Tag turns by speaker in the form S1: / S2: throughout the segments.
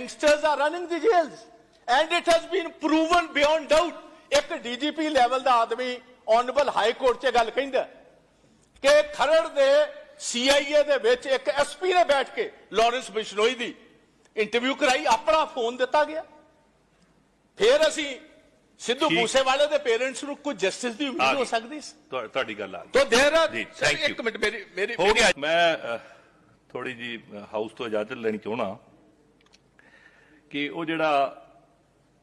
S1: gangsters are running the jails. And it has been proven beyond doubt. ਇੱਕ DGP level ਦਾ ਆਦਮੀ honourable high court 'ਚ ਗੱਲ ਕਹਿੰਦਾ ਕਿ ਖਰੜ ਦੇ ਸੀਆਈਏ ਦੇ ਵਿੱਚ ਇੱਕ ਐਸਪੀ ਨੇ ਬੈਠ ਕੇ ਲਾਰੈਂਸ ਬਿਸ਼ਨੋਈ ਦੀ ਇੰਟਰਵਿਊ ਕਰਾਈ ਆਪਣਾ ਫੋਨ ਦਿੱਤਾ ਗਿਆ ਫਿਰ ਅਸੀਂ ਸਿੱਧੂ। ਮੂਸੇਵਾਲੇ ਦੇ ਪੇਰੈਂਟਸ ਨੂੰ ਕੋਈ ਜਸਟਿਸ ਦੀ ਉਮੀਦ ਹੋ ਸਕਦੀ ਸੀ
S2: ਤੁਹਾ- ਤੁਹਾਡੀ ਗੱਲ ਆ
S1: ਤੋ ਦੇਰ. ਇੱਕ ਮਿੰਟ ਮੇਰੀ ਮੇਰੀ
S2: ਹੋ ਗਿਆ ਮੈਂ ਥੋੜੀ ਜੀ ਹਾਊਸ ਤੋਂ ਇਜਾਜ਼ਤ ਲੈਣੀ ਚਾਹਣਾ ਕਿ ਉਹ ਜਿਹੜਾ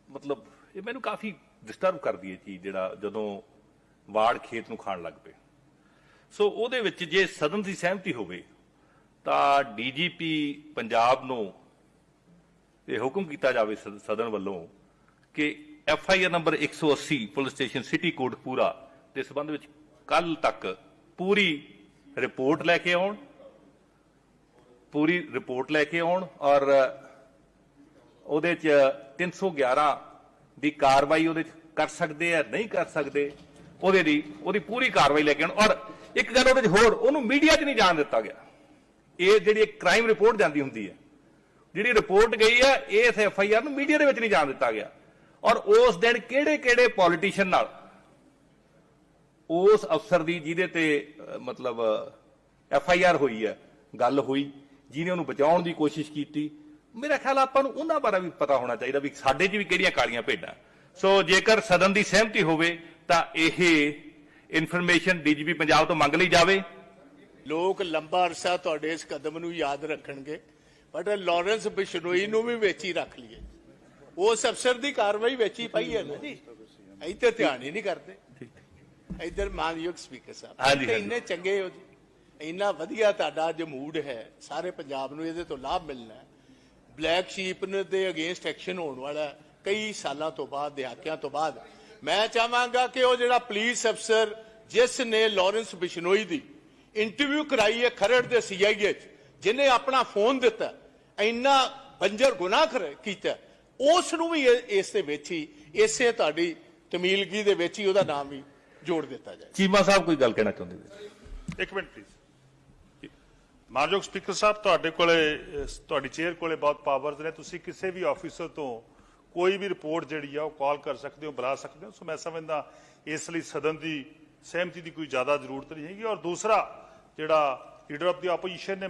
S2: ਮਤਲਬ ਇਹ ਮੈਨੂੰ ਕਾਫੀ ਡਿਸਟਰਬ ਕਰਦੀ ਹੈ ਚੀਜ਼ ਜਿਹੜਾ ਜਦੋਂ ਵਾੜ ਖੇਤ ਨੂੰ ਖਾਣ ਲੱਗ ਪਏ। ਸੋ ਉਹਦੇ ਵਿੱਚ ਜੇ ਸਦਨ ਦੀ ਸਹਿਮਤੀ ਹੋਵੇ, ਤਾਂ ਡੀਜੀਪੀ ਪੰਜਾਬ ਨੂੰ ਇਹ ਹੁਕਮ ਕੀਤਾ ਜਾਵੇ ਸਦ- ਸਦਨ ਵੱਲੋਂ ਕਿ F I R number 180 police station city Kotkapura ਦੇ ਸਬੰਧ ਵਿੱਚ ਕੱਲ ਤੱਕ ਪੂਰੀ ਰਿਪੋਰਟ ਲੈ ਕੇ ਆਉਣ, ਪੂਰੀ ਰਿਪੋਰਟ ਲੈ ਕੇ ਆਉਣ ਔਰ ਉਹਦੇ ਚ 311 ਦੀ ਕਾਰਵਾਈ ਉਹਦੇ ਚ ਕਰ ਸਕਦੇ ਆ, ਨਹੀਂ ਕਰ ਸਕਦੇ, ਉਹਦੇ ਦੀ, ਉਹਦੀ ਪੂਰੀ ਕਾਰਵਾਈ ਲੈ ਕੇ ਆਉਣ। ਔਰ ਇੱਕ ਗੱਲ ਉਹਦੇ ਚ ਹੋਰ, ਉਹਨੂੰ ਮੀਡੀਆ 'ਚ ਨਹੀਂ ਜਾਣ ਦਿੱਤਾ ਗਿਆ। ਇਹ ਜਿਹੜੀ ਇੱਕ ਕ੍ਰਾਈਮ ਰਿਪੋਰਟ ਜਾਂਦੀ ਹੁੰਦੀ ਹੈ, ਜਿਹੜੀ ਰਿਪੋਰਟ ਗਈ ਹੈ ਇਸ ਐਫ ਆਈ ਆਰ ਨੂੰ ਮੀਡੀਆ ਦੇ ਵਿੱਚ ਨਹੀਂ ਜਾਣ ਦਿੱਤਾ ਗਿਆ। ਔਰ ਉਸ ਦਿਨ ਕਿਹੜੇ ਕਿਹੜੇ ਪੋਲੀਟੀਸ਼ੀਅਨ ਨਾਲ, ਉਸ ਅਫਸਰ ਦੀ ਜਿਹਦੇ ਤੇ ਮਤਲਬ ਐਫ ਆਈ ਆਰ ਹੋਈ ਹੈ, ਗੱਲ ਹੋਈ, ਜਿਹਨੇ ਉਹਨੂੰ ਬਚਾਉਣ ਦੀ ਕੋਸ਼ਿਸ਼ ਕੀਤੀ ਮੇਰਾ ਖਿਆਲ ਆਪਾਂ ਨੂੰ ਉਹਨਾਂ ਬਾਰੇ ਵੀ ਪਤਾ ਹੋਣਾ ਚਾਹੀਦਾ ਵੀ ਸਾਡੇ 'ਚ ਵੀ ਕਿਹੜੀਆਂ ਕਾਲੀਆਂ ਭੇਡਾਂ। ਸੋ ਜੇਕਰ ਸਦਨ ਦੀ ਸਹਿਮਤੀ ਹੋਵੇ ਤਾਂ ਇਹ ਇਨਫੋਰਮੇਸ਼ਨ ਡੀਜੀਪੀ ਪੰਜਾਬ ਤੋਂ ਮੰਗ ਲਈ ਜਾਵੇ।
S1: ਲੋਕ ਲੰਬਾ ਅਰਸਾ ਤੁਹਾਡੇ ਇਸ ਕਦਮ ਨੂੰ ਯਾਦ ਰੱਖਣਗੇ ਬਟ ਲਾਰੈਂਸ ਬਿਸ਼ਨੋਈ ਨੂੰ ਵੀ ਵਿੱਚ ਹੀ ਰੱਖ ਲਈਏ। ਉਸ ਅਫਸਰ ਦੀ ਕਾਰਵਾਈ ਵਿੱਚ ਹੀ ਪਈ ਹੈ ਨਾ ਜੀ। ਇੱਥੇ ਧਿਆਨ ਹੀ ਨਹੀਂ ਕਰਦੇ। ਇੱਧਰ ਮਾਨਯੋਗ ਸਪੀਕਰ ਸਾਹਿਬ ਤੇ। ਇੰਨੇ ਚੰਗੇ ਹੋ ਜੀ। ਇੰਨਾ ਵਧੀਆ ਤੁਹਾਡਾ ਅੱਜ ਮੂਡ ਹੈ ਸਾਰੇ ਪੰਜਾਬ ਨੂੰ ਇਹਦੇ ਤੋਂ ਲਾਭ ਮਿਲਣਾ ਹੈ। ਬਲੈਕ ਸ਼ੀਪ ਨੇ ਦੇ ਅਗੇਂਸਟ ਐਕਸ਼ਨ ਹੋਣ ਵਾਲਾ ਕਈ ਸਾਲਾਂ ਤੋਂ ਬਾਅਦ ਦਹਾਕਿਆਂ ਤੋਂ ਬਾਅਦ। ਮੈਂ ਚਾਹਾਂਗਾ ਕਿ ਉਹ ਜਿਹੜਾ ਪੁਲਿਸ ਅਫਸਰ ਜਿਸ ਨੇ ਲਾਰੈਂਸ ਬਿਸ਼ਨੋਈ ਦੀ ਇੰਟਰਵਿਊ ਕਰਾਈ ਹੈ ਖਰੜ ਦੇ ਸੀਆਈਏ ਚ ਜਿਹਨੇ ਆਪਣਾ ਫੋਨ ਦਿੱਤਾ ਇੰਨਾ ਬੰਜਰ ਗੁਨਾਹ ਕਰ- ਕੀਤਾ। ਉਸ ਨੂੰ ਵੀ ਇਸ ਦੇ ਵਿੱਚ ਹੀ ਇਸੇ ਤੁਹਾਡੀ ਤਮੀਲਗੀ ਦੇ ਵਿੱਚ ਹੀ ਉਹਦਾ ਨਾਮ ਵੀ ਜੋੜ ਦਿੱਤਾ ਜਾਏ।
S2: ਚੀਮਾ ਸਾਹਿਬ ਕੋਈ ਗੱਲ ਕਹਿਣਾ ਚਾਹੁੰਦੇ ਨੇ
S3: ਇੱਕ ਮਿੰਟ ਪਲੀਜ਼ ਮਾਨਯੋਗ ਸਪੀਕਰ ਸਾਹਿਬ ਤੁਹਾਡੇ ਕੋਲੇ ਤੁਹਾਡੀ ਚੇਅਰ ਕੋਲੇ ਬਹੁਤ ਪਾਵਰਸ ਨੇ। ਤੁਸੀਂ ਕਿਸੇ ਵੀ ਆਫੀਸਰ ਤੋਂ ਕੋਈ ਵੀ ਰਿਪੋਰਟ ਜਿਹੜੀ ਆ ਉਹ ਕਾਲ ਕਰ ਸਕਦੇ ਹੋ ਬੁਲਾ ਸਕਦੇ ਹੋ। ਸੋ ਮੈਂ ਸਮਝਦਾ ਇਸ ਲਈ ਸਦਨ ਦੀ ਸਹਿਮਤੀ ਦੀ ਕੋਈ ਜ਼ਿਆਦਾ ਜ਼ਰੂਰਤ ਨਹੀਂ ਹੈਗੀ। ਔਰ ਦੂਸਰਾ ਜਿਹੜਾ ਲੀਡਰ ਆਫ ਦੀ ਆਪੋਜੀਸ਼ਨ ਨੇ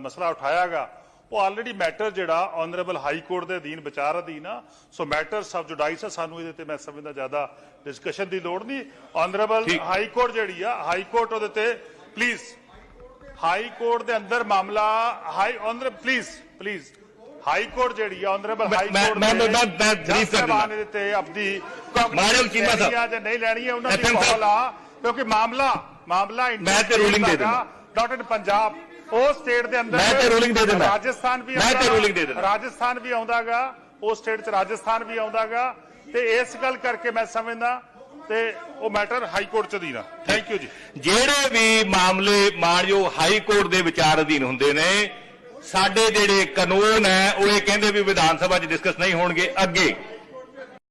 S3: ਮਸਲਾ ਉਠਾਇਆਗਾ ਉਹ ਆਲਰੇਡੀ ਮੈਟਰ ਜਿਹੜਾ ਆਨਰੇਬਲ ਹਾਈ ਕੋਰਟ ਦੇ ਅਧੀਨ ਵਿਚਾਰ ਅਧੀਨ ਆ। ਸੋ ਮੈਟਰ ਸਬ ਜੁਡਾਈਸ ਆ ਸਾਨੂੰ ਇਹਦੇ ਤੇ ਮੈਂ ਸਮਝਦਾ ਜ਼ਿਆਦਾ ਡਿਸਕਸ਼ਨ ਦੀ ਲੋੜ ਨਹੀਂ। ਆਨਰੇਬਲ। ਹਾਈ ਕੋਰਟ ਜਿਹੜੀ ਆ ਹਾਈ ਕੋਰਟ ਉਹਦੇ ਤੇ ਪਲੀਜ਼ ਹਾਈ ਕੋਰਟ ਦੇ ਅੰਦਰ ਮਾਮਲਾ high honour please please high court ਜਿਹੜੀ ਆ ਆਨਰੇਬਲ ਹਾਈ ਕੋਰਟ
S2: ਮੈਂ- ਮੈਂ- ਮੈਂ- brief ਕਰ ਦਿੰਦਾ।
S3: ਦੇ ਤੇ ਆਪਦੀ
S2: ਮਾਨਯੋਗ ਚੀਮਾ ਸਾਹਿਬ।
S3: ਜਾਂ ਨਹੀਂ ਲੈਣੀ ਹੈ ਉਹਨਾਂ ਦੀ। ਕਾਲ ਆ ਕਿਉਂਕਿ ਮਾਮਲਾ ਮਾਮਲਾ
S2: ਮੈਂ ਤੇ ruling ਦੇ ਦਿੰਦਾ।
S3: ਡਾਟ ਪੰਜਾਬ ਉਹ ਸਟੇਟ ਦੇ ਅੰਦਰ
S2: ਮੈਂ ਤੇ ruling ਦੇ ਦਿੰਦਾ।
S3: ਰਾਜਸਥਾਨ ਵੀ
S2: ਮੈਂ ਤੇ ruling ਦੇ ਦਿੰਦਾ।
S3: ਰਾਜਸਥਾਨ ਵੀ ਆਉਂਦਾਗਾ ਉਹ ਸਟੇਟ ਚ ਰਾਜਸਥਾਨ ਵੀ ਆਉਂਦਾਗਾ ਤੇ ਇਸ ਗੱਲ ਕਰਕੇ ਮੈਂ ਸਮਝਦਾ ਤੇ ਉਹ ਮੈਟਰ ਹਾਈ ਕੋਰਟ ਚ ਅਧੀਨ ਆ। ਥੈਂਕ ਯੂ ਜੀ।
S2: ਜਿਹੜੇ ਵੀ ਮਾਮਲੇ ਮਾਣਯੋਗ ਹਾਈ ਕੋਰਟ ਦੇ ਵਿਚਾਰ ਅਧੀਨ ਹੁੰਦੇ ਨੇ, ਸਾਡੇ ਜਿਹੜੇ ਕਾਨੂੰਨ ਹੈ, ਉਹ ਇਹ ਕਹਿੰਦੇ ਵੀ ਵਿਧਾਨ ਸਭਾ 'ਚ ਡਿਸਕਸ ਨਹੀਂ ਹੋਣਗੇ ਅੱਗੇ।